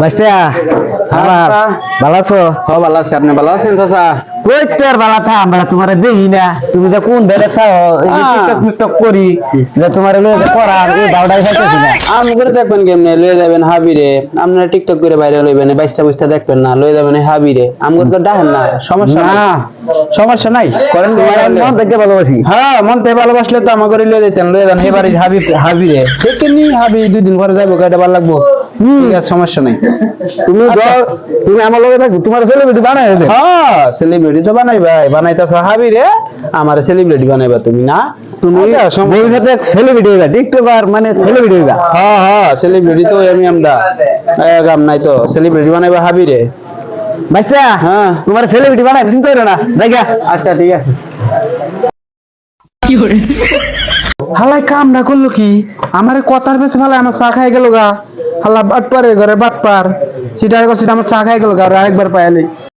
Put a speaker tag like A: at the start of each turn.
A: বাস্তা আমার ভালো আছো?
B: হ ভালো আছে। আপনি ভালো আছেন চাচা?
A: কই তোর বালা থা আমরা তোমার দেখি না। তুমি যে কোন বেড়ে থাও এই যে
B: আহ।
A: টিকটক মিকটক করি যে তোমার লয়ে করার এই দাউডাই খাইতেছি না।
B: আমি করে দেখবেন কেমনে লয়ে যাবেন হাবিরে। আপনারা টিকটক করে বাইরে লইবেন বাইসা বুঝতে দেখবেন না লয়ে যাবেন হাবিরে। আমগর তো ডাহেন না সমস্যা
A: না।
B: সমস্যা নাই। করেন
A: মন থেকে ভালোবাসি।
B: হ্যাঁ মন থেকে ভালোবাসলে তো আমাকে লয়ে দিতেন লয়ে যান এবারে হাবি হাবিরে। দেখে নি হাবি দুই দিন পরে যাব এটা ভালো লাগবো? ঠিক আছে সমস্যা নাই।
A: তুমি যাও, তুমি আমার লগে থাকো তোমার সেলিব্রিটি বানাই দে।
B: হ্যাঁ সেলিব্রিটি তো বানাইবাই বানাইতাছ হাবিরে আমার সেলিব্রিটি বানাইবা তুমি না?
A: তুমি ভবিষ্যতে সেলিব্রিটি হইবা টিকটকার মানে সেলিব্রিটি হইবা।
B: হ্যাঁ হ্যাঁ সেলিব্রিটি তো আমি আমরা এ নাই তো সেলিব্রিটি বানাইবা হাবিরে
A: বাস্তা
B: হ্যাঁ।
A: তোমার সেলিব্রিটি বানাই চিন্তা করো না দেখা
B: আচ্ছা ঠিক আছে। হালাই কাম না করল কি? আমার কথার পেছে ভালো আমার চা খাই গেল গা। হাল্লা বাটপারে ঘরে বাটপার। সিটার কথা আমার চা খাই গেল আরেকবার পাইলি